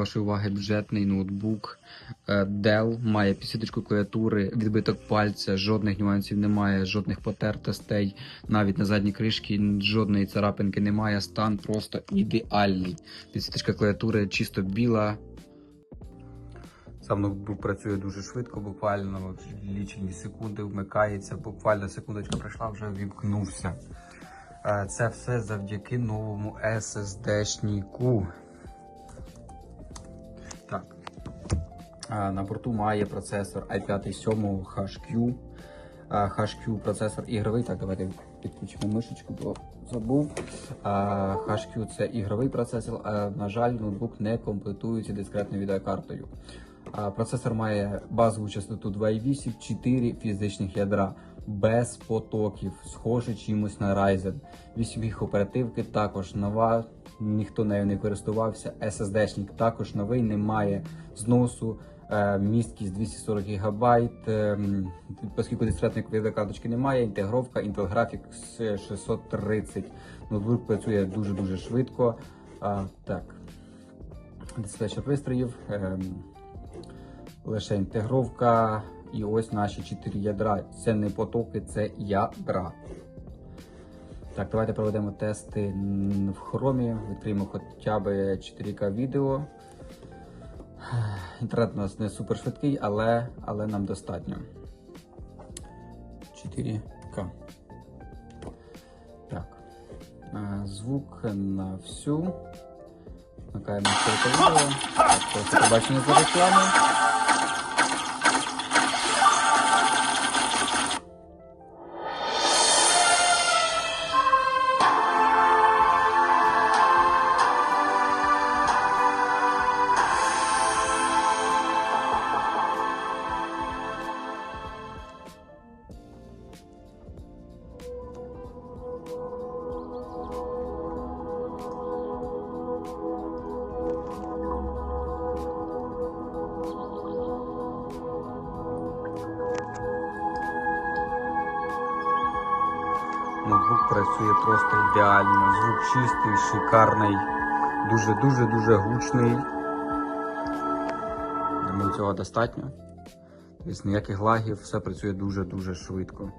вашої уваги бюджетний ноутбук е, Dell, має підсвіточку клавіатури, відбиток пальця, жодних нюансів немає, жодних потертостей, навіть на задній кришці жодної царапинки немає. Стан просто ідеальний. Підсвіточка клавіатури чисто біла. Сам ноутбук працює дуже швидко, буквально лічені секунди вмикається. Буквально секундочка пройшла, вже вімкнувся. Е, Це все завдяки новому SSD-шніку. На борту має процесор i5 7 HQ. HQ процесор ігровий. Так, давайте підключимо мишечку, бо забув. HQ це ігровий процесор. На жаль, ноутбук не комплектується дискретною відеокартою. Процесор має базову частоту 2,8, 4 фізичних ядра без потоків, схоже чимось на Ryzen. 8 гіг оперативки також нова, ніхто нею не користувався. SSD-шник також новий, немає зносу. Е, Місткість 240 ГБ, оскільки дискретної відеокарточки немає, інтегровка Intel Graphics 630. Ноутбук працює дуже-дуже швидко. Так, диспетчер пристроїв, ем, лише інтегровка. І ось наші 4 ядра. Це не потоки, це ядра. Так, давайте проведемо тести в хромі. Відкриємо хоча б 4К відео. Інтернет у нас не супер швидкий, але, але нам достатньо. 4К. Так. Е, Звук на всю. Вмикаємо 4К відео. Так, просто побачення за реклами. Ноутбук працює просто ідеально. Звук чистий, шикарний, дуже-дуже дуже гучний. Думаю, цього достатньо. Тобто ніяких лагів, все працює дуже-дуже швидко.